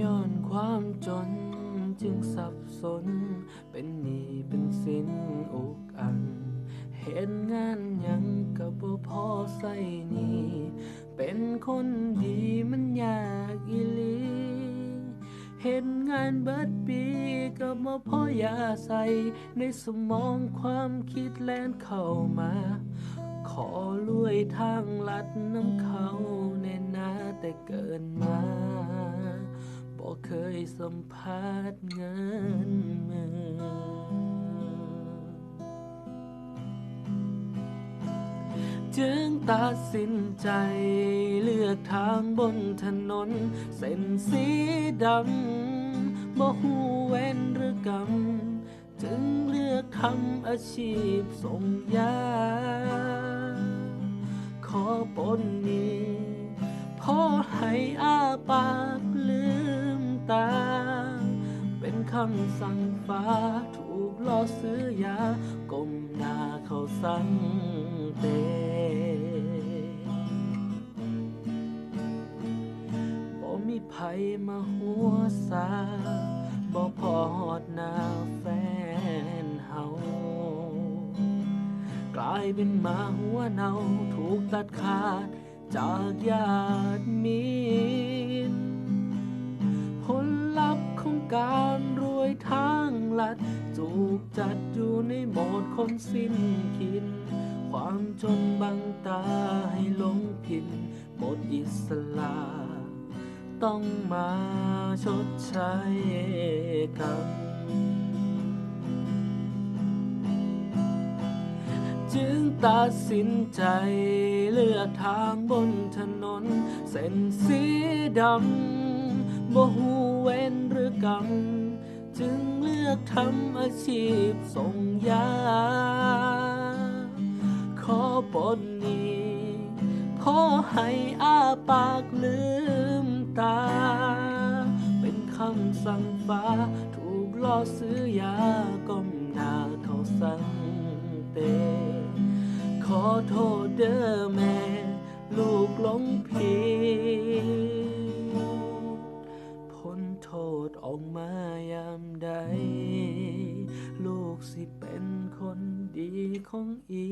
ย้อนความจนจึงสับสน เป็นหนี้เป็นสินอุกอัน เห็นงานยังกับบ่พอใส่หนี้เป็นคนดีมันยากอีหลีเห็นงานเบิดปีก็บ่พอยาใส่ในสมองความคิดแล่นเข้ามา ขอรวยทางลัดน้ำเขาแน่นาแต่เกินมา สัมผัสเงินมือจึงตัดสินใจเลือกทางบนถนน เส้นสีดำบ่หูเว้นหรือกรรมจึงเลือกทำอาชีพส่งยา ขอปนนี้พอให้อาปากลืมตา คำสั่งฟ้า ถูกล่อซื้อยาก้มหน้าเขาสั่งเตบ่มีไผมาหัวซาบ่พอหอดหน้าแฟนเฮากลายเป็นมาหัวเนาถูกตัดขาดจากญาติมิ ด จูกจัดอยู่ในโหมดคนสิ้นคิด ความจนบังตาให้หลงผิดหมดอิสระต้องมาชดใช้กรรมจึงตัดสินใจเลือกทางบนถนน เส้นสีดำบ่หูเว้นหรือกรรมจึง อกทำอาชีพส่งยา ขอปลดนี้ขอให้อาปากลืมตา เป็นคำสั่งฟ้า ถูกล่อซื้อยาก้มหน้าเขาสั่งเต ขอโทษเด้อแม่ ลูกหลงผิด เป็นคนดีของอี